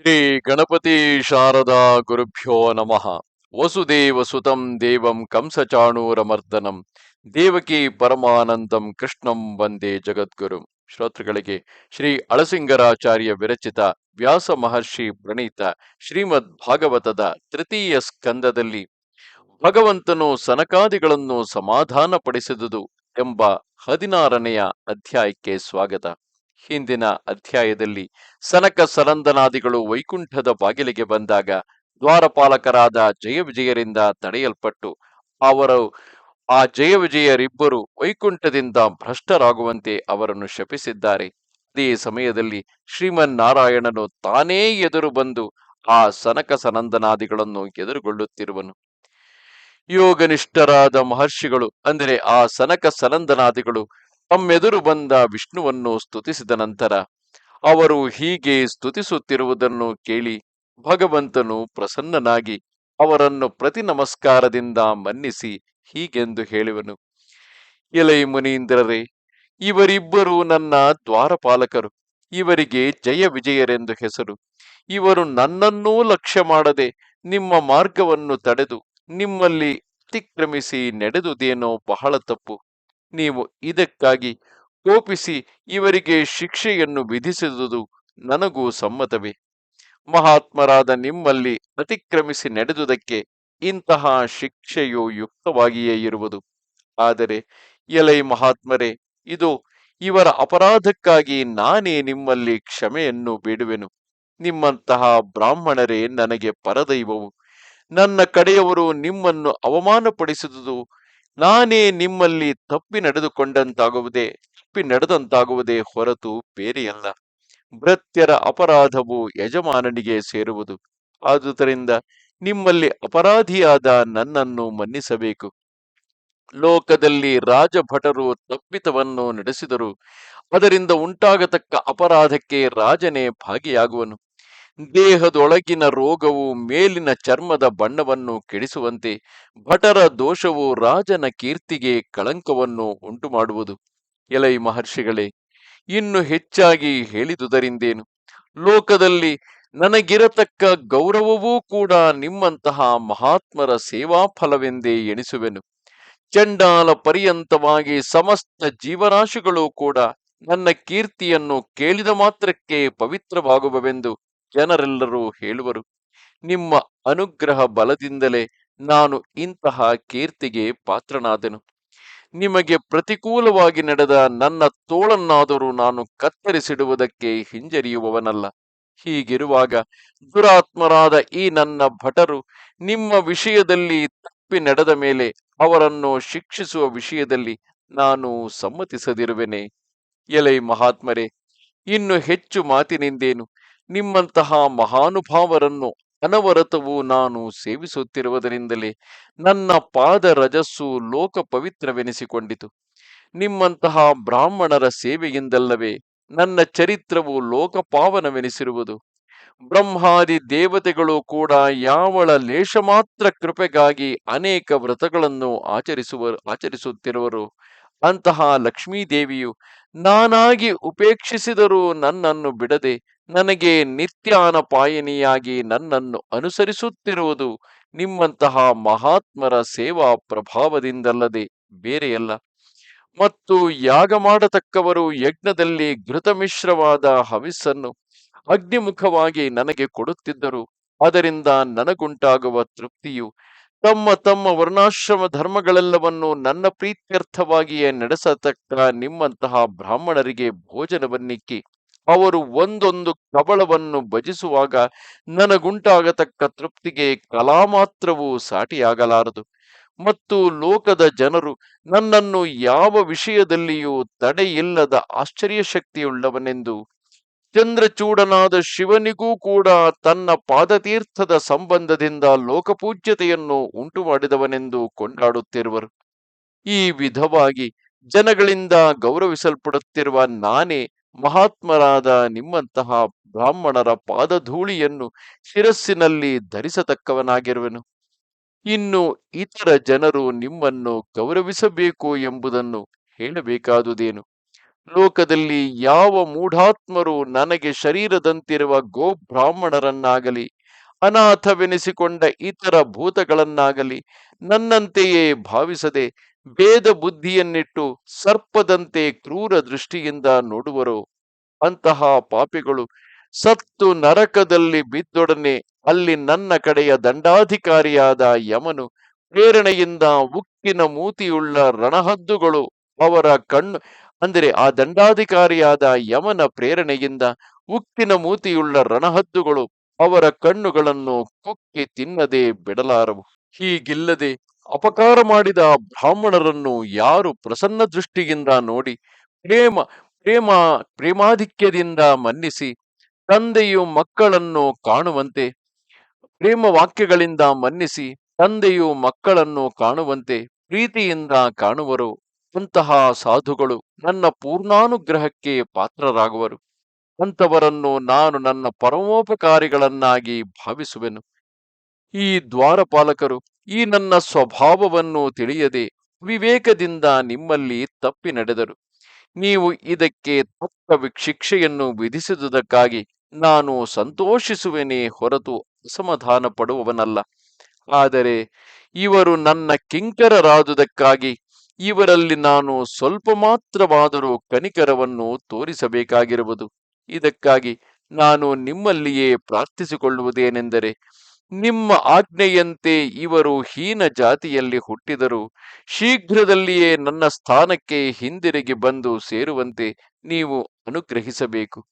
ಶ್ರೀ ಗಣಪತಿ ಶಾರದಾ ಗುರುಭ್ಯೋ ನಮಃ. ವಸುದೇವ ಸುತಂ ದೇವಂ ಕಂಸಚಾಣೂರಮರ್ದನಂ ದೇವಕಿ ಪರಮಾನಂದಂ ಕೃಷ್ಣಂ ವಂದೇ ಜಗದ್ಗುರು. ಶ್ರೋತೃಗಳಿಗೆ ಶ್ರೀ ಅಳಸಿಂಗರಾಚಾರ್ಯ ವಿರಚಿತ ವ್ಯಾಸ ಮಹರ್ಷಿ ಪ್ರಣೀತ ಶ್ರೀಮದ್ ಭಾಗವತದ ತೃತೀಯ ಸ್ಕಂದದಲ್ಲಿ ಭಗವಂತನು ಸನಕಾದಿಗಳನ್ನು ಸಮಾಧಾನಪಡಿಸಿದುದು ಎಂಬ ಹದಿನಾರನೆಯ ಅಧ್ಯಾಯಕ್ಕೆ ಸ್ವಾಗತ. ಹಿಂದಿನ ಅಧ್ಯಾಯದಲ್ಲಿ ಸನಕ ಸನಂದನಾದಿಗಳು ವೈಕುಂಠದ ಬಾಗಿಲಿಗೆ ಬಂದಾಗ ದ್ವಾರಪಾಲಕರಾದ ಜಯ ವಿಜಯರಿಂದ ತಡೆಯಲ್ಪಟ್ಟು ಅವರು ಆ ಜಯ ವಿಜಯರಿಬ್ಬರು ವೈಕುಂಠದಿಂದ ಭ್ರಷ್ಟರಾಗುವಂತೆ ಅವರನ್ನು ಶಪಿಸಿದ್ದಾರೆ. ಅದೇ ಸಮಯದಲ್ಲಿ ಶ್ರೀಮನ್ನಾರಾಯಣನು ತಾನೇ ಎದುರು ಬಂದು ಆ ಸನಕ ಸನಂದನಾದಿಗಳನ್ನು ಎದುರುಗೊಳ್ಳುತ್ತಿರುವನು. ಯೋಗನಿಷ್ಠರಾದ ಮಹರ್ಷಿಗಳು ಅಂದರೆ ಆ ಸನಕ ಸನಂದನಾದಿಗಳು ತಮ್ಮೆದುರು ಬಂದ ವಿಷ್ಣುವನ್ನು ಸ್ತುತಿಸಿದ ನಂತರ ಅವರು ಹೀಗೆ ಸ್ತುತಿಸುತ್ತಿರುವುದನ್ನು ಕೇಳಿ ಭಗವಂತನು ಪ್ರಸನ್ನನಾಗಿ ಅವರನ್ನು ಪ್ರತಿ ನಮಸ್ಕಾರದಿಂದ ಮನ್ನಿಸಿ ಹೀಗೆಂದು ಹೇಳುವನು. ಎಲೈ ಮುನೀಂದ್ರರೇ, ಇವರಿಬ್ಬರು ನನ್ನ ದ್ವಾರಪಾಲಕರು. ಇವರಿಗೆ ಜಯ ವಿಜಯರೆಂದು ಹೆಸರು. ಇವರು ನನ್ನನ್ನೂ ಲಕ್ಷ್ಯ ಮಾಡದೆ ನಿಮ್ಮ ಮಾರ್ಗವನ್ನು ತಡೆದು ನಿಮ್ಮಲ್ಲಿ ಅತಿಕ್ರಮಿಸಿ ನಡೆದುದೇನೋ ಬಹಳ ತಪ್ಪು. ನೀವು ಇದಕ್ಕಾಗಿ ಕೋಪಿಸಿ ಇವರಿಗೆ ಶಿಕ್ಷೆಯನ್ನು ವಿಧಿಸಿದುದು ನನಗೂ ಸಮ್ಮತವೇ. ಮಹಾತ್ಮರಾದ ನಿಮ್ಮಲ್ಲಿ ಅತಿಕ್ರಮಿಸಿ ನಡೆದುದಕ್ಕೆ ಇಂತಹ ಶಿಕ್ಷೆಯು ಯುಕ್ತವಾಗಿಯೇ ಇರುವುದು. ಆದರೆ ಎಲೈ ಮಹಾತ್ಮರೇ, ಇದು ಇವರ ಅಪರಾಧಕ್ಕಾಗಿ ನಾನೇ ನಿಮ್ಮಲ್ಲಿ ಕ್ಷಮೆಯನ್ನು ಬೇಡುವೆನು. ನಿಮ್ಮಂತಹ ಬ್ರಾಹ್ಮಣರೇ ನನಗೆ ಪರದೈವವು. ನನ್ನ ಕಡೆಯವರು ನಿಮ್ಮನ್ನು ಅವಮಾನಪಡಿಸಿದುದು ನಾನೇ ನಿಮ್ಮಲ್ಲಿ ತಪ್ಪಿ ನಡೆದುಕೊಂಡಂತಾಗುವುದೇ, ತಪ್ಪಿ ನಡೆದಂತಾಗುವುದೇ ಹೊರತು ಬೇರೆಯಲ್ಲ. ಭೃತ್ಯರ ಅಪರಾಧವು ಯಜಮಾನನಿಗೆ ಸೇರುವುದು. ಆದುದರಿಂದ ನಿಮ್ಮಲ್ಲಿ ಅಪರಾಧಿಯಾದ ನನ್ನನ್ನು ಮನ್ನಿಸಬೇಕು. ಲೋಕದಲ್ಲಿ ರಾಜಭಟರು ತಪ್ಪಿತವನ್ನು ನಡೆಸಿದರು. ಅದರಿಂದ ಉಂಟಾಗತಕ್ಕ ಅಪರಾಧಕ್ಕೆ ರಾಜನೇ ಭಾಗಿಯಾಗುವನು. ದೇಹದೊಳಗಿನ ರೋಗವು ಮೇಲಿನ ಚರ್ಮದ ಬಣ್ಣವನ್ನು ಕೆಡಿಸುವಂತೆ ಭಟರ ದೋಷವು ರಾಜನ ಕೀರ್ತಿಗೆ ಕಳಂಕವನ್ನು ಉಂಟು ಮಾಡುವುದು ಎಲೈ ಮಹರ್ಷಿಗಳೇ, ಇನ್ನು ಹೆಚ್ಚಾಗಿ ಹೇಳಿದುದರಿಂದೇನು? ಲೋಕದಲ್ಲಿ ನನಗಿರತಕ್ಕ ಗೌರವವೂ ಕೂಡ ನಿಮ್ಮಂತಹ ಮಹಾತ್ಮರ ಸೇವಾ ಫಲವೆಂದೇ ಎಣಿಸುವೆನು. ಚಂಡಾಲ ಪರ್ಯಂತವಾಗಿ ಸಮಸ್ತ ಜೀವರಾಶಿಗಳು ಕೂಡ ನನ್ನ ಕೀರ್ತಿಯನ್ನು ಕೇಳಿದ ಮಾತ್ರಕ್ಕೆ ಪವಿತ್ರವಾಗುವವೆಂದು ಜನರೆಲ್ಲರೂ ಹೇಳುವರು, ನಿಮ್ಮ ಅನುಗ್ರಹ ಬಲದಿಂದಲೇ ನಾನು ಇಂತಹ ಕೀರ್ತಿಗೆ ಪಾತ್ರನಾದೆನು. ನಿಮಗೆ ಪ್ರತಿಕೂಲವಾಗಿ ನಡೆದ ನನ್ನ ತೋಳನ್ನಾದರೂ ನಾನು ಕತ್ತರಿಸಿಡುವುದಕ್ಕೆ ಹಿಂಜರಿಯುವವನಲ್ಲ. ಹೀಗಿರುವಾಗ ದುರಾತ್ಮರಾದ ಈ ನನ್ನ ಭಟರು ನಿಮ್ಮ ವಿಷಯದಲ್ಲಿ ತಪ್ಪಿ ನಡೆದ ಮೇಲೆ ಅವರನ್ನು ಶಿಕ್ಷಿಸುವ ವಿಷಯದಲ್ಲಿ ನಾನು ಸಮ್ಮತಿಸದಿರುವೆನೆ. ಎಲೈ ಮಹಾತ್ಮರೇ, ಇನ್ನು ಹೆಚ್ಚು ಮಾತಿನಿಂದೇನು? ನಿಮ್ಮಂತಹ ಮಹಾನುಭಾವರನ್ನು ಅನವರತವು ನಾನು ಸೇವಿಸುತ್ತಿರುವುದರಿಂದಲೇ ನನ್ನ ಪಾದ ರಜಸ್ಸು ಲೋಕ ಪವಿತ್ರವೆನಿಸಿಕೊಂಡಿತು ನಿಮ್ಮಂತಹ ಬ್ರಾಹ್ಮಣರ ಸೇವೆಯಿಂದಲ್ಲವೇ ನನ್ನ ಚರಿತ್ರವು ಲೋಕಪಾವನವೆನಿಸಿರುವುದು. ಬ್ರಹ್ಮಾದಿ ದೇವತೆಗಳು ಕೂಡ ಯಾವಳ ಲೇಷ ಮಾತ್ರ ಕೃಪೆಗಾಗಿ ಅನೇಕ ವ್ರತಗಳನ್ನು ಆಚರಿಸುವ, ಆಚರಿಸುತ್ತಿರುವರು. ಅಂತಹ ಲಕ್ಷ್ಮೀದೇವಿಯು ನಾನಾಗಿ ಉಪೇಕ್ಷಿಸಿದರೂ ನನ್ನನ್ನು ಬಿಡದೆ ನನಗೆ ನಿತ್ಯಾನಪಾಯನಿಯಾಗಿ ನನ್ನನ್ನು ಅನುಸರಿಸುತ್ತಿರುವುದು ನಿಮ್ಮಂತಹ ಮಹಾತ್ಮರ ಸೇವಾ ಪ್ರಭಾವದಿಂದಲ್ಲದೆ ಬೇರೆಯಲ್ಲ. ಮತ್ತು ಯಾಗ ಮಾಡತಕ್ಕವರು ಯಜ್ಞದಲ್ಲಿ ಘೃತಮಿಶ್ರವಾದ ಹವಿಸ್ಸನ್ನು ಅಗ್ನಿಮುಖವಾಗಿ ನನಗೆ ಕೊಡುತ್ತಿದ್ದರು. ಅದರಿಂದ ನನಗುಂಟಾಗುವ ತೃಪ್ತಿಯು ತಮ್ಮ ತಮ್ಮ ವರ್ಣಾಶ್ರಮ ಧರ್ಮಗಳೆಲ್ಲವನ್ನು ನನ್ನ ಪ್ರೀತ್ಯರ್ಥವಾಗಿಯೇ ನಡೆಸತಕ್ಕ ನಿಮ್ಮಂತಹ ಬ್ರಾಹ್ಮಣರಿಗೆ ಭೋಜನವನ್ನಿಕ್ಕಿ ಅವರು ಒಂದೊಂದು ಕಬಳವನ್ನು ಭಜಿಸುವಾಗ ನನಗುಂಟಾಗತಕ್ಕ ತೃಪ್ತಿಗೆ ಕಲಾ ಮಾತ್ರವೂ ಸಾಟಿಯಾಗಲಾರದು. ಮತ್ತು ಲೋಕದ ಜನರು ನನ್ನನ್ನು ಯಾವ ವಿಷಯದಲ್ಲಿಯೂ ತಡೆಯಿಲ್ಲದ ಆಶ್ಚರ್ಯ ಶಕ್ತಿಯುಳ್ಳವನೆಂದು ಚಂದ್ರಚೂಡನಾದ ಶಿವನಿಗೂ ಕೂಡ ತನ್ನ ಪಾದತೀರ್ಥದ ಸಂಬಂಧದಿಂದ ಲೋಕಪೂಜ್ಯತೆಯನ್ನು ಉಂಟು ಮಾಡಿದವನೆಂದು ಕೊಂಡಾಡುತ್ತಿರುವರು. ಈ ವಿಧವಾಗಿ ಜನಗಳಿಂದ ಗೌರವಿಸಲ್ಪಡುತ್ತಿರುವ ನಾನೇ ಮಹಾತ್ಮರಾದ ನಿಮ್ಮಂತಹ ಬ್ರಾಹ್ಮಣರ ಪಾದಧೂಳಿಯನ್ನು ಶಿರಸ್ಸಿನಲ್ಲಿ ಧರಿಸತಕ್ಕವನಾಗಿರುವೆನು. ಇನ್ನು ಇತರ ಜನರು ನಿಮ್ಮನ್ನು ಗೌರವಿಸಬೇಕು ಎಂಬುದನ್ನು ಹೇಳಬೇಕಾದುದೇನು? ಲೋಕದಲ್ಲಿ ಯಾವ ಮೂಢಾತ್ಮರು ನನಗೆ ಶರೀರದಂತಿರುವ ಗೋ ಬ್ರಾಹ್ಮಣರನ್ನಾಗಲಿ ಅನಾಥವೆನಿಸಿಕೊಂಡ ಇತರ ಭೂತಗಳನ್ನಾಗಲಿ ನನ್ನಂತೆಯೇ ಭಾವಿಸದೆ ಭೇದ ಬುದ್ಧಿಯನ್ನಿಟ್ಟು ಸರ್ಪದಂತೆ ಕ್ರೂರ ದೃಷ್ಟಿಯಿಂದ ನೋಡುವರು ಅಂತಹ ಪಾಪಿಗಳು ಸತ್ತು ನರಕದಲ್ಲಿ ಬಿದ್ದೊಡನೆ ಅಲ್ಲಿ ನನ್ನ ಕಡೆಯ ದಂಡಾಧಿಕಾರಿಯಾದ ಯಮನು ಪ್ರೇರಣೆಯಿಂದ ಉಕ್ಕಿನ ಮೂತಿಯುಳ್ಳ ರಣಹದ್ದುಗಳು ಅವರ ಕಣ್ಣು ಅಂದರೆ ಆ ದಂಡಾಧಿಕಾರಿಯಾದ ಯಮನ ಪ್ರೇರಣೆಯಿಂದ ಉಕ್ಕಿನ ಮೂತಿಯುಳ್ಳ ರಣಹದ್ದುಗಳು ಅವರ ಕಣ್ಣುಗಳನ್ನು ಕುಕ್ಕಿ ತಿನ್ನದೆ ಬಿಡಲಾರವು. ಹೀಗಿಲ್ಲದೆ ಅಪಕಾರ ಮಾಡಿದ ಬ್ರಾಹ್ಮಣರನ್ನು ಯಾರು ಪ್ರಸನ್ನ ದೃಷ್ಟಿಯಿಂದ ನೋಡಿ ಪ್ರೇಮ ಪ್ರೇಮ, ಪ್ರೇಮಾಧಿಕ್ಯದಿಂದ ಮನ್ನಿಸಿ ತಂದೆಯು ಮಕ್ಕಳನ್ನು ಕಾಣುವಂತೆ, ಪ್ರೇಮ ವಾಕ್ಯಗಳಿಂದ ಮನ್ನಿಸಿ ತಂದೆಯು ಮಕ್ಕಳನ್ನು ಕಾಣುವಂತೆ ಪ್ರೀತಿಯಿಂದ ಕಾಣುವರು. ಅಂತಹ ಸಾಧುಗಳು ನನ್ನ ಪೂರ್ಣಾನುಗ್ರಹಕ್ಕೆ ಪಾತ್ರರಾಗುವರು. ಅಂಥವರನ್ನು ನಾನು ನನ್ನ ಪರಮೋಪಕಾರಿಗಳನ್ನಾಗಿ ಭಾವಿಸುವೆನು. ಈ ದ್ವಾರಪಾಲಕರು ಈ ನನ್ನ ಸ್ವಭಾವವನ್ನು ತಿಳಿಯದೆ ವಿವೇಕದಿಂದ ನಿಮ್ಮಲ್ಲಿ ತಪ್ಪಿ ನಡೆದರು. ನೀವು ಇದಕ್ಕೆ ತಕ್ಕ ಶಿಕ್ಷೆಯನ್ನು ವಿಧಿಸಿದುದಕ್ಕಾಗಿ ನಾನು ಸಂತೋಷಿಸುವೆನೆ ಹೊರತು ಅಸಮಾಧಾನ ಪಡುವವನಲ್ಲ. ಆದರೆ ಇವರು ನನ್ನ ಕಿಂಕರರಾದುದಕ್ಕಾಗಿ ಇವರಲ್ಲಿ ನಾನು ಸ್ವಲ್ಪ ಮಾತ್ರವಾದರೂ ಕನಿಕರವನ್ನು ತೋರಿಸಬೇಕಾಗಿರುವುದು. ಇದಕ್ಕಾಗಿ ನಾನು ನಿಮ್ಮಲ್ಲಿಯೇ ಪ್ರಾರ್ಥಿಸಿಕೊಳ್ಳುವುದೇನೆಂದರೆ ನಿಮ್ಮ ಆಜ್ಞೆಯಂತೆ ಇವರು ಹೀನ ಜಾತಿಯಲ್ಲಿ ಹುಟ್ಟಿದರು ಶೀಘ್ರದಲ್ಲಿಯೇ ನನ್ನ ಸ್ಥಾನಕ್ಕೆ ಹಿಂದಿರುಗಿ ಬಂದು ಸೇರುವಂತೆ ನೀವು ಅನುಗ್ರಹಿಸಬೇಕು.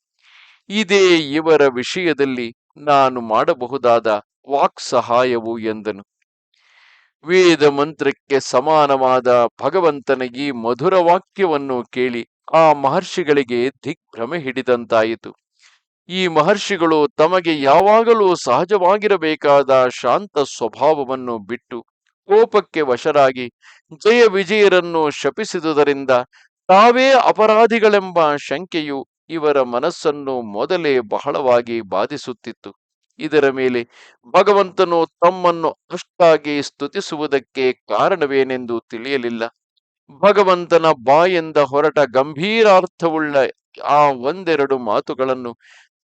ಇದೇ ಇವರ ವಿಷಯದಲ್ಲಿ ನಾನು ಮಾಡಬಹುದಾದ ವಾಕ್ ಸಹಾಯವು ಎಂದನು. ವೇದ ಮಂತ್ರಕ್ಕೆ ಸಮಾನವಾದ ಭಗವಂತನ ಈ ಮಧುರ ವಾಕ್ಯವನ್ನು ಕೇಳಿ ಆ ಮಹರ್ಷಿಗಳಿಗೆ ದಿಗ್ಭ್ರಮೆ ಹಿಡಿದಂತಾಯಿತು. ಈ ಮಹರ್ಷಿಗಳು ತಮಗೆ ಯಾವಾಗಲೂ ಸಹಜವಾಗಿರಬೇಕಾದ ಶಾಂತ ಸ್ವಭಾವವನ್ನು ಬಿಟ್ಟು ಕೋಪಕ್ಕೆ ವಶರಾಗಿ ಜಯ ವಿಜಯರನ್ನು ಶಪಿಸಿದುದರಿಂದ ತಾವೇ ಅಪರಾಧಿಗಳೆಂಬ ಶಂಕೆಯು ಇವರ ಮನಸ್ಸನ್ನು ಮೊದಲೇ ಬಹಳವಾಗಿ ಬಾಧಿಸುತ್ತಿತ್ತು. ಇದರ ಮೇಲೆ ಭಗವಂತನು ತಮ್ಮನ್ನು ಅಷ್ಟಾಗಿ ಸ್ತುತಿಸುವುದಕ್ಕೆ ಕಾರಣವೇನೆಂದು ತಿಳಿಯಲಿಲ್ಲ. ಭಗವಂತನ ಬಾಯಿಂದ ಹೊರಟ ಗಂಭೀರಾರ್ಥವುಳ್ಳ ಆ ಒಂದೆರಡು ಮಾತುಗಳನ್ನು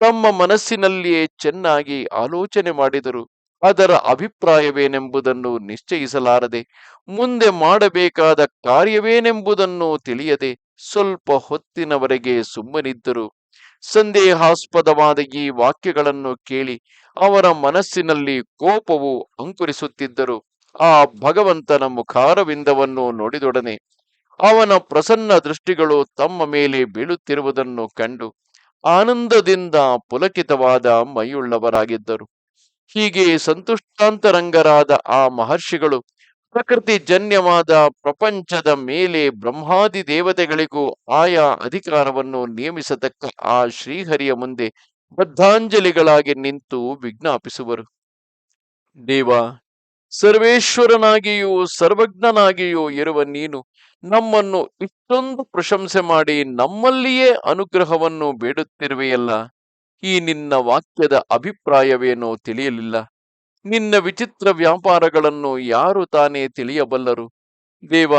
ತಮ್ಮ ಮನಸ್ಸಿನಲ್ಲಿಯೇ ಚೆನ್ನಾಗಿ ಆಲೋಚನೆ ಮಾಡಿದರು. ಅದರ ಅಭಿಪ್ರಾಯವೇನೆಂಬುದನ್ನು ನಿಶ್ಚಯಿಸಲಾರದೆ, ಮುಂದೆ ಮಾಡಬೇಕಾದ ಕಾರ್ಯವೇನೆಂಬುದನ್ನು ತಿಳಿಯದೆ ಸ್ವಲ್ಪ ಹೊತ್ತಿನವರೆಗೆ ಸುಮ್ಮನಿದ್ದರು. ಸಂದೇಹಾಸ್ಪದವಾದ ಈ ವಾಕ್ಯಗಳನ್ನು ಕೇಳಿ ಅವರ ಮನಸ್ಸಿನಲ್ಲಿ ಕೋಪವು ಅಂಕುರಿಸುತ್ತಿದ್ದರು. ಆ ಭಗವಂತನ ಮುಖಾರವಿಂದವನ್ನು ನೋಡಿದೊಡನೆ ಅವನ ಪ್ರಸನ್ನ ದೃಷ್ಟಿಗಳು ತಮ್ಮ ಮೇಲೆ ಬೀಳುತ್ತಿರುವುದನ್ನು ಕಂಡು ಆನಂದದಿಂದ ಪುಲಕಿತವಾದ ಮೈಯುಳ್ಳವರಾಗಿದ್ದರು. ಹೀಗೆ ಸಂತುಷ್ಟಾಂತರಂಗರಾದ ಆ ಮಹರ್ಷಿಗಳು ಪ್ರಕೃತಿ ಜನ್ಯವಾದ ಪ್ರಪಂಚದ ಮೇಲೆ ಬ್ರಹ್ಮಾದಿ ದೇವತೆಗಳಿಗೂ ಆಯಾ ಅಧಿಕಾರವನ್ನು ನಿಯಮಿಸತಕ್ಕ ಆ ಶ್ರೀಹರಿಯ ಮುಂದೆ ಬದ್ಧಾಂಜಲಿಗಳಾಗಿ ನಿಂತು ವಿಜ್ಞಾಪಿಸುವರು. ದೇವ, ಸರ್ವೇಶ್ವರನಾಗಿಯೂ ಸರ್ವಜ್ಞನಾಗಿಯೂ ಇರುವ ನೀನು ನಮ್ಮನ್ನು ಇಷ್ಟೊಂದು ಪ್ರಶಂಸೆ ಮಾಡಿ ನಮ್ಮಲ್ಲಿಯೇ ಅನುಗ್ರಹವನ್ನು ಬೇಡುತ್ತಿರುವೆಯಲ್ಲ? ಈ ನಿನ್ನ ವಾಕ್ಯದ ಅಭಿಪ್ರಾಯವೇನೋ ತಿಳಿಯಲಿಲ್ಲ. ನಿನ್ನ ವಿಚಿತ್ರ ವ್ಯಾಪಾರಗಳನ್ನು ಯಾರು ತಾನೇ ತಿಳಿಯಬಲ್ಲರು? ದೇವ,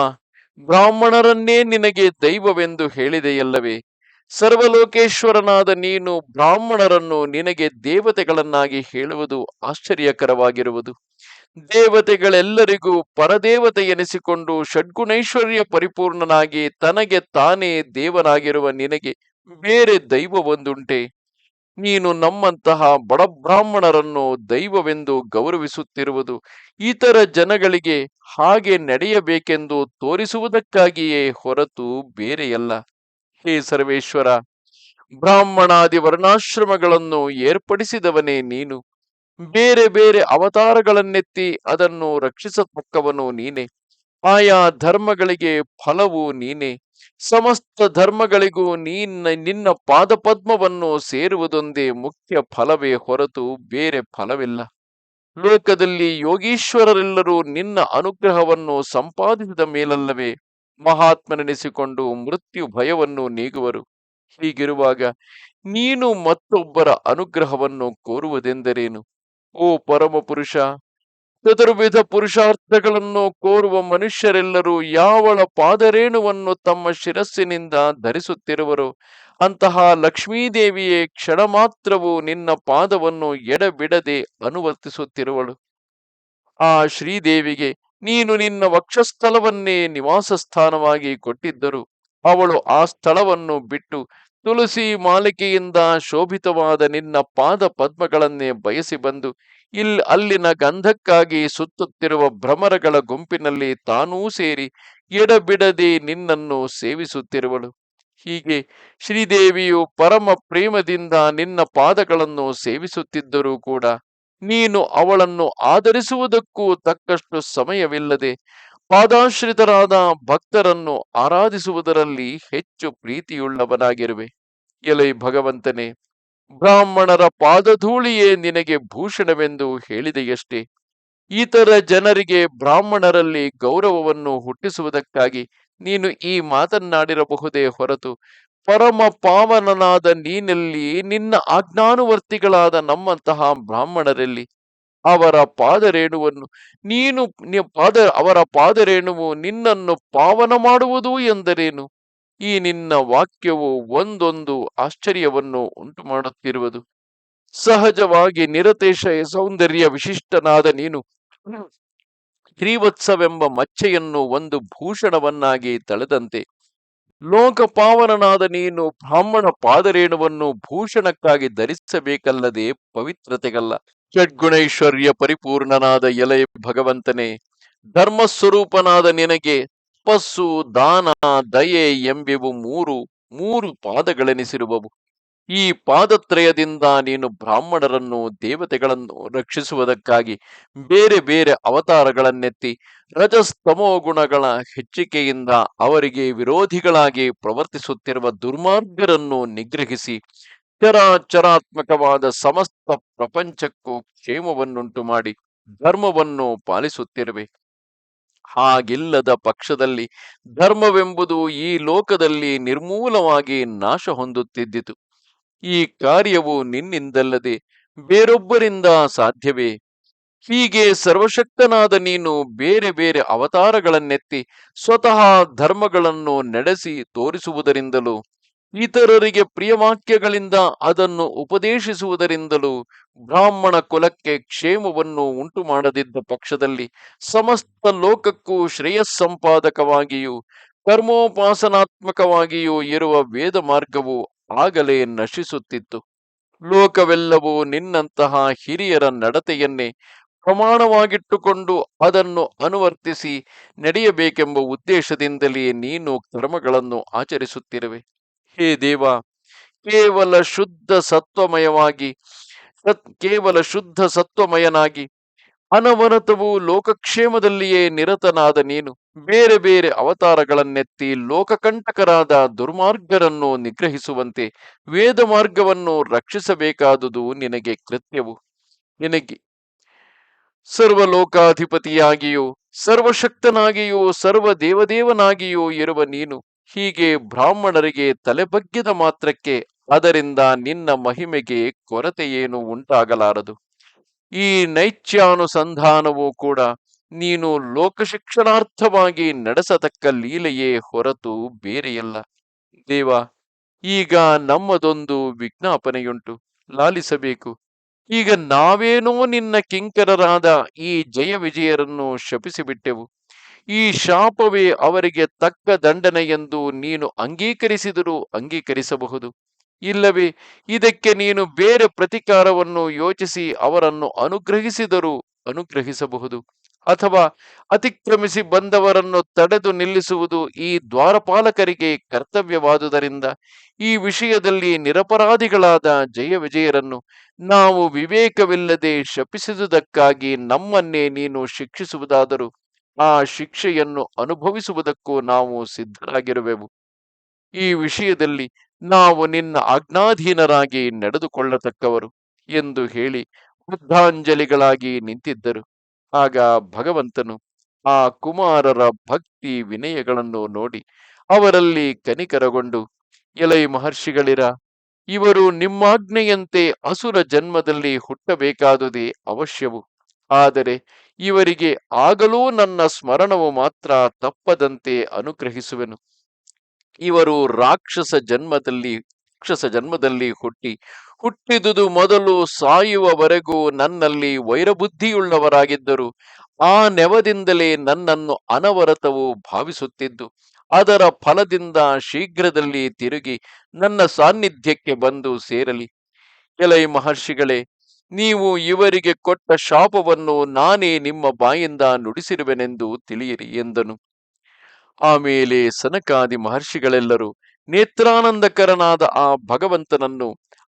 ಬ್ರಾಹ್ಮಣರನ್ನೇ ನಿನಗೆ ದೈವವೆಂದು ಹೇಳಿದೆಯಲ್ಲವೇ? ಸರ್ವಲೋಕೇಶ್ವರನಾದ ನೀನು ಬ್ರಾಹ್ಮಣರನ್ನು ನಿನಗೆ ದೇವತೆಗಳನ್ನಾಗಿ ಹೇಳುವುದು ಆಶ್ಚರ್ಯಕರವಾಗಿರುವುದು. ದೇವತೆಗಳೆಲ್ಲರಿಗೂ ಪರದೇವತೆ ಎನಿಸಿಕೊಂಡು ಷಡ್ಗುಣೈಶ್ವರ್ಯ ಪರಿಪೂರ್ಣನಾಗಿ ತನಗೆ ತಾನೇ ದೇವನಾಗಿರುವ ನಿನಗೆ ಬೇರೆ ದೈವವೊಂದುಂಟೆ. ನೀನು ನಮ್ಮಂತಹ ಬಡಬ್ರಾಹ್ಮಣರನ್ನು ದೈವವೆಂದು ಗೌರವಿಸುತ್ತಿರುವುದು ಇತರ ಜನಗಳಿಗೆ ಹಾಗೆ ನಡೆಯಬೇಕೆಂದು ತೋರಿಸುವುದಕ್ಕಾಗಿಯೇ ಹೊರತು ಬೇರೆಯಲ್ಲ. ಹೇ ಸರ್ವೇಶ್ವರ, ಬ್ರಾಹ್ಮಣಾದಿ ವರ್ಣಾಶ್ರಮಗಳನ್ನು ಏರ್ಪಡಿಸಿದವನೇ ನೀನು. ಬೇರೆ ಬೇರೆ ಅವತಾರಗಳನ್ನೆತ್ತಿ ಅದನ್ನು ರಕ್ಷಿಸತಕ್ಕವನು ನೀನೆ. ಆಯಾ ಧರ್ಮಗಳಿಗೆ ಫಲವು ನೀನೆ. ಸಮಸ್ತ ಧರ್ಮಗಳಿಗೂ ನೀನ್ನ, ನಿನ್ನ ಪಾದಪದ್ಮವನ್ನು ಸೇರುವುದೊಂದೇ ಮುಖ್ಯ ಫಲವೇ ಹೊರತು ಬೇರೆ ಫಲವಿಲ್ಲ. ಲೋಕದಲ್ಲಿ ಯೋಗೀಶ್ವರರೆಲ್ಲರೂ ನಿನ್ನ ಅನುಗ್ರಹವನ್ನು ಸಂಪಾದಿಸಿದ ಮೇಲಲ್ಲವೇ ಮಹಾತ್ಮನೆನಿಸಿಕೊಂಡು ಮೃತ್ಯು ಭಯವನ್ನು ನೀಗುವರು. ಹೀಗಿರುವಾಗ ನೀನು ಮತ್ತೊಬ್ಬರ ಅನುಗ್ರಹವನ್ನು ಕೋರುವುದೆಂದರೇನು? ಓ ಪರಮಪುರುಷ ಚತುರ್ವಿಧ ಪುರುಷಾರ್ಥಗಳನ್ನು ಕೋರುವ ಮನುಷ್ಯರೆಲ್ಲರೂ ಯಾವಳ ಪಾದರೇಣುವನ್ನು ತಮ್ಮ ಶಿರಸ್ಸಿನಿಂದ ಧರಿಸುತ್ತಿರುವರು? ಅಂತಹ ಲಕ್ಷ್ಮೀದೇವಿಯೇ ಕ್ಷಣ ಮಾತ್ರವೂ ನಿನ್ನ ಪಾದವನ್ನು ಎಡಬಿಡದೆ ಅನುವರ್ತಿಸುತ್ತಿರುವಳು. ಆ ಶ್ರೀದೇವಿಗೆ, ನೀನು ನಿನ್ನ ವಕ್ಷಸ್ಥಳವನ್ನೇ ನಿವಾಸ ಸ್ಥಾನವಾಗಿ ಕೊಟ್ಟಿದ್ದರು. ಅವಳು ಆ ಸ್ಥಳವನ್ನು ಬಿಟ್ಟು ತುಳಸಿ ಮಾಲಿಕೆಯಿಂದ ಶೋಭಿತವಾದ ನಿನ್ನ ಪಾದ ಪದ್ಮಗಳನ್ನೇ ಬಯಸಿ ಬಂದು ಇಲ್ ಅಲ್ಲಿನ ಗಂಧಕ್ಕಾಗಿ ಸುತ್ತುತ್ತಿರುವ ಭ್ರಮರಗಳ ಗುಂಪಿನಲ್ಲಿ ತಾನೂ ಸೇರಿ ಎಡಬಿಡದೆ ನಿನ್ನನ್ನು ಸೇವಿಸುತ್ತಿರುವಳು. ಹೀಗೆ ಶ್ರೀದೇವಿಯು ಪರಮ ಪ್ರೇಮದಿಂದ ನಿನ್ನ ಪಾದಗಳನ್ನು ಸೇವಿಸುತ್ತಿದ್ದರೂ ಕೂಡ ನೀನು ಅವಳನ್ನು ಆಧರಿಸುವುದಕ್ಕೂ ತಕ್ಕಷ್ಟು ಸಮಯವಿಲ್ಲದೆ ಪಾದಾಶ್ರಿತರಾದ ಭಕ್ತರನ್ನು ಆರಾಧಿಸುವುದರಲ್ಲಿ ಹೆಚ್ಚು ಪ್ರೀತಿಯುಳ್ಳವನಾಗಿರುವೆ. ಎಲೈ ಭಗವಂತನೇ, ಬ್ರಾಹ್ಮಣರ ಪಾದಧೂಳಿಯೇ ನಿನಗೆ ಭೂಷಣವೆಂದು ಹೇಳಿದೆಯಷ್ಟೇ. ಇತರ ಜನರಿಗೆ ಬ್ರಾಹ್ಮಣರಲ್ಲಿ ಗೌರವವನ್ನು ಹುಟ್ಟಿಸುವುದಕ್ಕಾಗಿ ನೀನು ಈ ಮಾತನ್ನಾಡಿರಬಹುದೇ ಹೊರತು, ಪರಮ ಪಾವನನಾದ ನೀನಲ್ಲಿ ನಿನ್ನ ಆಜ್ಞಾನುವರ್ತಿಗಳಾದ ನಮ್ಮಂತಹ ಬ್ರಾಹ್ಮಣರಲ್ಲಿ ಅವರ ಪಾದರೇಣುವನ್ನು ನೀನು ಪಾದ ಅವರ ಪಾದರೇಣುವು ನಿನ್ನನ್ನು ಪಾವನ ಮಾಡುವುದು ಎಂದರೇನು? ಈ ನಿನ್ನ ವಾಕ್ಯವು ಒಂದೊಂದು ಆಶ್ಚರ್ಯವನ್ನು ಉಂಟು ಮಾಡುತ್ತಿರುವುದು ಸಹಜವಾಗಿ ನಿರತೇಶ ಸೌಂದರ್ಯ ವಿಶಿಷ್ಟನಾದ ನೀನು. ಶ್ರೀವತ್ಸವೆಂಬ ಮಚ್ಚೆಯನ್ನು ಒಂದು ಭೂಷಣವನ್ನಾಗಿ ತಳೆದಂತೆ. ಲೋಕಪಾವನನಾದ ನೀನು ಬ್ರಾಹ್ಮಣ ಪಾದರೇಣುವನ್ನು ಭೂಷಣಕ್ಕಾಗಿ ಧರಿಸಬೇಕಲ್ಲದೆ ಪವಿತ್ರತೆಗಲ್ಲ. ಷಡ್ಗುಣೈಶ್ವರ್ಯ ಪರಿಪೂರ್ಣನಾದ ಎಲೆ ಭಗವಂತನೇ, ಧರ್ಮಸ್ವರೂಪನಾದ ನಿನಗೆ ತಪಸ್ಸು, ದಾನ, ದಯೆ ಎಂಬಿವು ಮೂರು ಮೂರು ಪಾದಗಳೆನಿಸಿರುವವು. ಈ ಪಾದತ್ರಯದಿಂದ ನೀನು ಬ್ರಾಹ್ಮಣರನ್ನು, ದೇವತೆಗಳನ್ನು ರಕ್ಷಿಸುವುದಕ್ಕಾಗಿ ಬೇರೆ ಬೇರೆ ಅವತಾರಗಳನ್ನೆತ್ತಿ ರಜಸ್ತಮೋ ಗುಣಗಳ ಹೆಚ್ಚಿಕೆಯಿಂದ ಅವರಿಗೆ ವಿರೋಧಿಗಳಾಗಿ ಪ್ರವರ್ತಿಸುತ್ತಿರುವ ದುರ್ಮಾರ್ಗರನ್ನು ನಿಗ್ರಹಿಸಿ ಚರಾಚರಾತ್ಮಕವಾದ ಸಮಸ್ತ ಪ್ರಪಂಚಕ್ಕೂ ಕ್ಷೇಮವನ್ನುಂಟು ಮಾಡಿ ಧರ್ಮವನ್ನು ಪಾಲಿಸುತ್ತಿರುವೆ. ಹಾಗಿಲ್ಲದ ಪಕ್ಷದಲ್ಲಿ ಧರ್ಮವೆಂಬುದು ಈ ಲೋಕದಲ್ಲಿ ನಿರ್ಮೂಲವಾಗಿ ನಾಶ ಹೊಂದುತ್ತಿದ್ದಿತು. ಈ ಕಾರ್ಯವು ನಿನ್ನಿಂದಲ್ಲದೆ ಬೇರೊಬ್ಬರಿಂದ ಸಾಧ್ಯವೇ? ಹೀಗೆ ಸರ್ವಶಕ್ತನಾದ ನೀನು ಬೇರೆ ಬೇರೆ ಅವತಾರಗಳನ್ನೆತ್ತಿ ಸ್ವತಃ ಧರ್ಮಗಳನ್ನು ನಡೆಸಿ ತೋರಿಸುವುದರಿಂದಲೂ? ಇತರರಿಗೆ ಪ್ರಿಯವಾಕ್ಯಗಳಿಂದ ಅದನ್ನು ಉಪದೇಶಿಸುವುದರಿಂದಲೂ ಬ್ರಾಹ್ಮಣ ಕುಲಕ್ಕೆ ಕ್ಷೇಮವನ್ನು ಉಂಟು ಮಾಡದಿದ್ದ ಪಕ್ಷದಲ್ಲಿ ಸಮಸ್ತ ಲೋಕಕ್ಕೂ ಶ್ರೇಯಸ್ಸಂಪಾದಕವಾಗಿಯೂ ಕರ್ಮೋಪಾಸನಾತ್ಮಕವಾಗಿಯೂ ಇರುವ ವೇದ ಮಾರ್ಗವು ಆಗಲೇ ನಶಿಸುತ್ತಿತ್ತು. ಲೋಕವೆಲ್ಲವೂ ನಿನ್ನಂತಹ ಹಿರಿಯರ ನಡತೆಯನ್ನೇ ಪ್ರಮಾಣವಾಗಿಟ್ಟುಕೊಂಡು ಅದನ್ನು ಅನುವರ್ತಿಸಿ ನಡೆಯಬೇಕೆಂಬ ಉದ್ದೇಶದಿಂದಲೇ ನೀನು ಕರ್ಮಗಳನ್ನು ಆಚರಿಸುತ್ತಿರುವೆ. ಹೇ ದೇವ, ಕೇವಲ ಶುದ್ಧ ಸತ್ವಮಯವಾಗಿ, ಸತ್, ಕೇವಲ ಶುದ್ಧ ಸತ್ವಮಯನಾಗಿ, ಅನವರತವು ಲೋಕಕ್ಷೇಮದಲ್ಲಿಯೇ ನಿರತನಾದ ನೀನು, ಬೇರೆ ಬೇರೆ ಅವತಾರಗಳನ್ನೆತ್ತಿ ಲೋಕಕಂಟಕರಾದ ದುರ್ಮಾರ್ಗರನ್ನು ನಿಗ್ರಹಿಸುವಂತೆ ವೇದ ಮಾರ್ಗವನ್ನು ರಕ್ಷಿಸಬೇಕಾದುದು ನಿನಗೆ ಕೃತ್ಯವು. ನಿನಗೆ ಸರ್ವಲೋಕಾಧಿಪತಿಯಾಗಿಯೂ, ಸರ್ವಶಕ್ತನಾಗಿಯೂ ಸರ್ವ ದೇವದೇವನಾಗಿಯೂ ಇರುವ ನೀನು ಹೀಗೆ ಬ್ರಾಹ್ಮಣರಿಗೆ ತಲೆಬಗ್ಗಿದ ಮಾತ್ರಕ್ಕೆ ಅದರಿಂದ ನಿನ್ನ ಮಹಿಮೆಗೆ ಕೊರತೆಯೇನು ಉಂಟಾಗಲಾರದು. ಈ ನೈತ್ಯಾನುಸಂಧಾನವೂ ಕೂಡ ನೀನು ಲೋಕಶಿಕ್ಷಣಾರ್ಥವಾಗಿ ನಡೆಸತಕ್ಕ ಲೀಲೆಯೇ ಹೊರತು ಬೇರೆಯಲ್ಲ. ದೇವ, ಈಗ ನಮ್ಮದೊಂದು ವಿಜ್ಞಾಪನೆಯುಂಟು. ಲಾಲಿಸಬೇಕು. ಈಗ ನಾವೇನೋ ನಿನ್ನ ಕಿಂಕರರಾದ ಈ ಜಯ ವಿಜಯರನ್ನು ಶಪಿಸಿಬಿಟ್ಟೆವು. ಈ ಶಾಪವೇ ಅವರಿಗೆ ತಕ್ಕ ದಂಡನೆ ಎಂದು ನೀನು ಅಂಗೀಕರಿಸಿದರೂ ಅಂಗೀಕರಿಸಬಹುದು. ಇಲ್ಲವೇ, ಇದಕ್ಕೆ ನೀನು ಬೇರೆ ಪ್ರತಿಕಾರವನ್ನು ಯೋಚಿಸಿ ಅವರನ್ನು ಅನುಗ್ರಹಿಸಿದರೂ ಅನುಗ್ರಹಿಸಬಹುದು. ಅಥವಾ ಅತಿಕ್ರಮಿಸಿ ಬಂದವರನ್ನು ತಡೆದು ನಿಲ್ಲಿಸುವುದು ಈ ದ್ವಾರಪಾಲಕರಿಗೆ ಕರ್ತವ್ಯವಾದುದರಿಂದ ಈ ವಿಷಯದಲ್ಲಿ ನಿರಪರಾಧಿಗಳಾದ ಜಯ ವಿಜಯರನ್ನು ನಾವು ವಿವೇಕವಿಲ್ಲದೆ ಶಪಿಸಿದುದಕ್ಕಾಗಿ ನಮ್ಮನ್ನೇ ನೀನು ಶಿಕ್ಷಿಸುವುದಾದರೂ ಆ ಶಿಕ್ಷೆಯನ್ನು ಅನುಭವಿಸುವುದಕ್ಕೂ ನಾವು ಸಿದ್ಧರಾಗಿರುವೆವು. ಈ ವಿಷಯದಲ್ಲಿ ನಾವು ನಿನ್ನ ಆಜ್ಞಾಧೀನರಾಗಿ ನಡೆದುಕೊಳ್ಳತಕ್ಕವರು ಎಂದು ಹೇಳಿ ಬುದ್ಧಾಂಜಲಿಗಳಾಗಿ ನಿಂತಿದ್ದರು. ಆಗ ಭಗವಂತನು ಆ ಕುಮಾರರ ಭಕ್ತಿ ವಿನಯಗಳನ್ನು ನೋಡಿ ಅವರಲ್ಲಿ ಕನಿಕರಗೊಂಡು, ಎಲೈ ಮಹರ್ಷಿಗಳಿರ, ಇವರು ನಿಮ್ಮಾಜ್ಞೆಯಂತೆ ಅಸುರ ಜನ್ಮದಲ್ಲಿ ಹುಟ್ಟಬೇಕಾದುದೇ ಅವಶ್ಯವು. ಆದರೆ ಇವರಿಗೆ ಆಗಲೂ ನನ್ನ ಸ್ಮರಣವು ಮಾತ್ರ ತಪ್ಪದಂತೆ ಅನುಗ್ರಹಿಸುವೆನು. ಇವರು ರಾಕ್ಷಸ ಜನ್ಮದಲ್ಲಿ ರಾಕ್ಷಸ ಜನ್ಮದಲ್ಲಿ ಹುಟ್ಟಿ, ಹುಟ್ಟಿದುದು ಮೊದಲು ಸಾಯುವವರೆಗೂ ನನ್ನಲ್ಲಿ ವೈರಬುದ್ಧಿಯುಳ್ಳವರಾಗಿದ್ದರು. ಆ ನೆವದಿಂದಲೇ ನನ್ನನ್ನು ಅನವರತವು ಭಾವಿಸುತ್ತಿದ್ದು, ಅದರ ಫಲದಿಂದ ಶೀಘ್ರದಲ್ಲಿ ತಿರುಗಿ ನನ್ನ ಸಾನ್ನಿಧ್ಯಕ್ಕೆ ಬಂದು ಸೇರಲಿ. ಎಲೈ ಮಹರ್ಷಿಗಳೇ ನೀವು ಇವರಿಗೆ ಕೊಟ್ಟ ಶಾಪವನ್ನು ನಾನೇ ನಿಮ್ಮ ಬಾಯಿಂದ ನುಡಿಸಿರುವೆನೆಂದು ತಿಳಿಯಿರಿ ಎಂದನು. ಆಮೇಲೆ ಸನಕಾದಿ ಮಹರ್ಷಿಗಳೆಲ್ಲರೂ ನೇತ್ರಾನಂದಕರನಾದ ಆ ಭಗವಂತನನ್ನು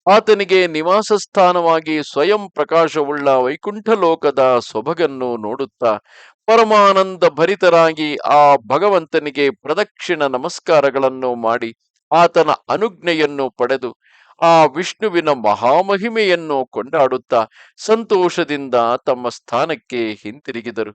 ಆತನಿಗೆ ನಿವಾಸ ಸ್ಥಾನವಾಗಿ ಸ್ವಯಂ ಪ್ರಕಾಶವುಳ್ಳ ವೈಕುಂಠ ಲೋಕದ ಸೊಬಗನ್ನು ನೋಡುತ್ತಾ ಪರಮಾನಂದ ಭರಿತರಾಗಿ ಆ ಭಗವಂತನಿಗೆ ಪ್ರದಕ್ಷಿಣ ನಮಸ್ಕಾರಗಳನ್ನು ಮಾಡಿ ಆತನ ಅನುಜ್ಞೆಯನ್ನು ಪಡೆದು ಆ ವಿಷ್ಣುವಿನ ಮಹಾಮಹಿಮೆಯನ್ನು ಕೊಂಡಾಡುತ್ತಾ ಸಂತೋಷದಿಂದ ತಮ್ಮ ಸ್ಥಾನಕ್ಕೆ ಹಿಂತಿರುಗಿದರು.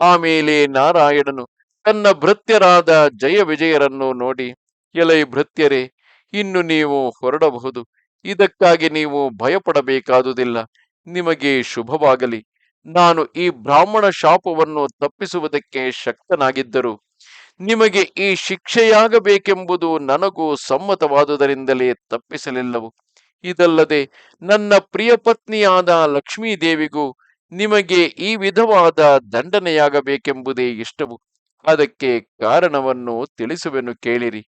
ಆಮೇಲೆ ನಾರಾಯಣನು ತನ್ನ ಭೃತ್ಯರಾದ ಜಯ ವಿಜಯರನ್ನು ನೋಡಿ, ಎಲೈ ಭೃತ್ಯರೇ, ಇನ್ನು ನೀವು ಹೊರಡಬಹುದು. ಇದಕ್ಕಾಗಿ ನೀವು ಭಯಪಡಬೇಕಾದುದಿಲ್ಲ. ನಿಮಗೆ ಶುಭವಾಗಲಿ. ನಾನು ಈ ಬ್ರಾಹ್ಮಣ ಶಾಪವನ್ನು ತಪ್ಪಿಸುವುದಕ್ಕೆ ಶಕ್ತನಾಗಿದ್ದರು ನಿಮಗೆ ಈ ಶಿಕ್ಷೆಯಾಗಬೇಕೆಂಬುದು ನನಗೂ ಸಮ್ಮತವಾದುದರಿಂದಲೇ ತಪ್ಪಿಸಲಿಲ್ಲವು. ಇದಲ್ಲದೆ ನನ್ನ ಪ್ರಿಯ ಪತ್ನಿಯಾದ ಲಕ್ಷ್ಮೀದೇವಿಗೂ ನಿಮಗೆ ಈ ವಿಧವಾದ ದಂಡನೆಯಾಗಬೇಕೆಂಬುದೇ ಇಷ್ಟವು. ಅದಕ್ಕೆ ಕಾರಣವನ್ನು ತಿಳಿಸುವೆನು ಕೇಳಿರಿ.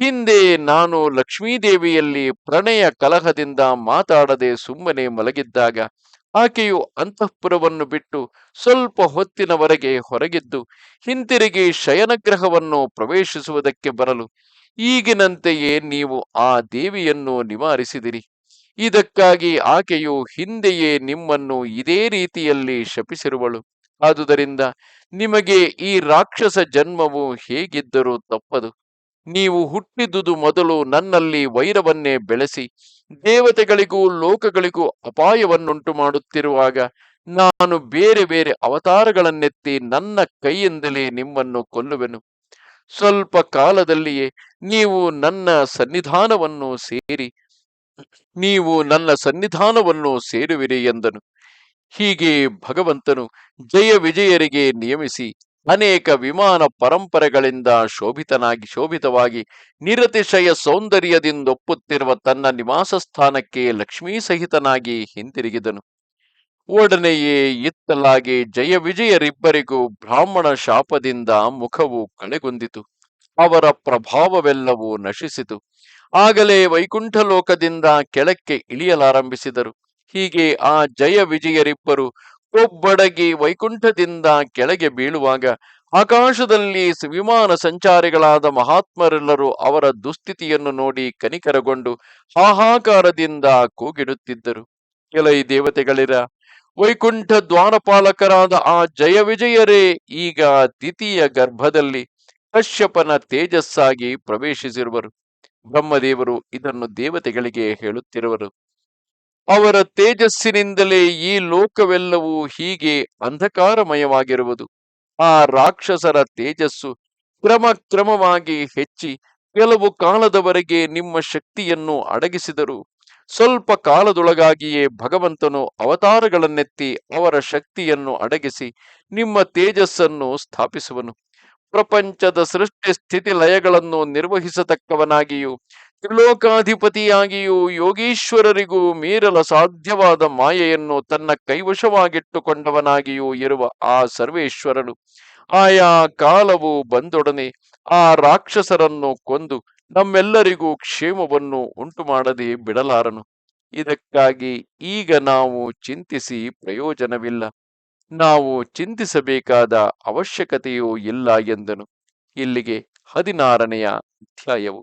ಹಿಂದೆ ನಾನು ಲಕ್ಷ್ಮೀದೇವಿಯಲ್ಲಿ ಪ್ರಣಯ ಕಲಹದಿಂದ ಮಾತಾಡದೆ ಸುಮ್ಮನೆ ಮಲಗಿದ್ದಾಗ ಆಕೆಯು ಅಂತಃಪುರವನ್ನು ಬಿಟ್ಟು ಸ್ವಲ್ಪ ಹೊತ್ತಿನವರೆಗೆ ಹೊರಗಿದ್ದು ಹಿಂತಿರುಗಿ ಶಯನಗ್ರಹವನ್ನು ಪ್ರವೇಶಿಸುವುದಕ್ಕೆ ಬರಲು ಈಗಿನಂತೆಯೇ ನೀವು ಆ ದೇವಿಯನ್ನು ನಿವಾರಿಸಿದಿರಿ. ಇದಕ್ಕಾಗಿ ಆಕೆಯು ಹಿಂದೆಯೇ ನಿಮ್ಮನ್ನು ಇದೇ ರೀತಿಯಲ್ಲಿ ಶಪಿಸಿರುವಳು. ಆದುದರಿಂದ ನಿಮಗೆ ಈ ರಾಕ್ಷಸ ಜನ್ಮವು ಹೇಗಿದ್ದರೂ ತಪ್ಪದು. ನೀವು ಹುಟ್ಟಿದುದು ಮೊದಲು ನನ್ನಲ್ಲಿ ವೈರವನ್ನೇ ಬೆಳೆಸಿ, ದೇವತೆಗಳಿಗೂ ಲೋಕಗಳಿಗೂ ಅಪಾಯವನ್ನುಂಟು ಮಾಡುತ್ತಿರುವಾಗ ನಾನು ಬೇರೆ ಬೇರೆ ಅವತಾರಗಳನ್ನೆತ್ತಿ ನನ್ನ ಕೈಯಿಂದಲೇ ನಿಮ್ಮನ್ನು ಕೊಲ್ಲುವೆನು. ಸ್ವಲ್ಪ ಕಾಲದಲ್ಲಿಯೇ ನೀವು ನನ್ನ ಸನ್ನಿಧಾನವನ್ನು ಸೇರಿ, ನೀವು ನನ್ನ ಸನ್ನಿಧಾನವನ್ನು ಸೇರುವಿರಿ ಎಂದನು. ಹೀಗೆ ಭಗವಂತನು ಜಯ ವಿಜಯರಿಗೆ ನಿಯಮಿಸಿ ಅನೇಕ ವಿಮಾನ ಪರಂಪರೆಗಳಿಂದ ಶೋಭಿತನಾಗಿ, ಶೋಭಿತವಾಗಿ ನಿರತಿಶಯ ಸೌಂದರ್ಯದಿಂದೊಪ್ಪುತ್ತಿರುವ ತನ್ನ ನಿವಾಸ ಸ್ಥಾನಕ್ಕೆ ಲಕ್ಷ್ಮೀ ಸಹಿತನಾಗಿ ಹಿಂತಿರುಗಿದನು. ಒಡನೆಯೇ ಇತ್ತಲಾಗಿ ಜಯ ವಿಜಯರಿಬ್ಬರಿಗೂ ಬ್ರಾಹ್ಮಣ ಶಾಪದಿಂದ ಮುಖವು ಕಳೆಗುಂದಿತು ಅವರ ಪ್ರಭಾವವೆಲ್ಲವೂ ನಶಿಸಿತು. ಆಗಲೇ ವೈಕುಂಠ ಲೋಕದಿಂದ ಕೆಳಕ್ಕೆ ಇಳಿಯಲಾರಂಭಿಸಿದರು. ಹೀಗೆ ಆ ಜಯ ವಿಜಯರಿಬ್ಬರು ಒಬ್ಬಡಗಿ ವೈಕುಂಠದಿಂದ ಕೆಳಗೆ ಬೀಳುವಾಗ ಆಕಾಶದಲ್ಲಿ ವಿಮಾನ ಸಂಚಾರಿಗಳಾದ ಮಹಾತ್ಮರೆಲ್ಲರೂ ಅವರ ದುಸ್ಥಿತಿಯನ್ನು ನೋಡಿ ಕನಿಕರಗೊಂಡು ಹಾಹಾಕಾರದಿಂದ ಕೂಗಿಡುತ್ತಿದ್ದರು. ಕೆಲೈ ದೇವತೆಗಳಿರ, ವೈಕುಂಠ ದ್ವಾರಪಾಲಕರಾದ ಆ ಜಯ ವಿಜಯರೇ ಈಗ ತಿಥಿಯ ಗರ್ಭದಲ್ಲಿ ಕಶ್ಯಪನ ತೇಜಸ್ಸಾಗಿ ಪ್ರವೇಶಿಸಿರುವರು. ಬ್ರಹ್ಮದೇವರು ಇದನ್ನು ದೇವತೆಗಳಿಗೆ ಹೇಳುತ್ತಿರುವರು. ಅವರ ತೇಜಸ್ಸಿನಿಂದಲೇ ಈ ಲೋಕವೆಲ್ಲವೂ ಹೀಗೆ ಅಂಧಕಾರಮಯವಾಗಿರುವುದು. ಆ ರಾಕ್ಷಸರ ತೇಜಸ್ಸು ಕ್ರಮ ಕ್ರಮವಾಗಿ ಹೆಚ್ಚಿ ಕೆಲವು ಕಾಲದವರೆಗೆ ನಿಮ್ಮ ಶಕ್ತಿಯನ್ನು ಅಡಗಿಸಿದರು. ಸ್ವಲ್ಪ ಕಾಲದೊಳಗಾಗಿಯೇ ಭಗವಂತನು ಅವತಾರಗಳನ್ನೆತ್ತಿ ಅವರ ಶಕ್ತಿಯನ್ನು ಅಡಗಿಸಿ ನಿಮ್ಮ ತೇಜಸ್ಸನ್ನು ಸ್ಥಾಪಿಸುವನು. ಪ್ರಪಂಚದ ಸೃಷ್ಟಿ ಸ್ಥಿತಿ ಲಯಗಳನ್ನು ನಿರ್ವಹಿಸತಕ್ಕವನಾಗಿಯೂ ತ್ರಿಲೋಕಾಧಿಪತಿಯಾಗಿಯೂ ಯೋಗೀಶ್ವರರಿಗೂ ಮೀರಲ ಸಾಧ್ಯವಾದ ಮಾಯೆಯನ್ನು ತನ್ನ ಕೈವಶವಾಗಿಟ್ಟುಕೊಂಡವನಾಗಿಯೂ ಇರುವ ಆ ಸರ್ವೇಶ್ವರನು ಆಯಾ ಕಾಲವು ಬಂದೊಡನೆ ಆ ರಾಕ್ಷಸರನ್ನು ಕೊಂದು ನಮ್ಮೆಲ್ಲರಿಗೂ ಕ್ಷೇಮವನ್ನು ಉಂಟು ಮಾಡದೆ ಬಿಡಲಾರನು. ಇದಕ್ಕಾಗಿ ಈಗ ನಾವು ಚಿಂತಿಸಿ ಪ್ರಯೋಜನವಿಲ್ಲ. ನಾವು ಚಿಂತಿಸಬೇಕಾದ ಅವಶ್ಯಕತೆಯೂ ಇಲ್ಲ ಎಂದನು. ಇಲ್ಲಿಗೆ ಹದಿನಾರನೆಯ ಅಧ್ಯಾಯವು.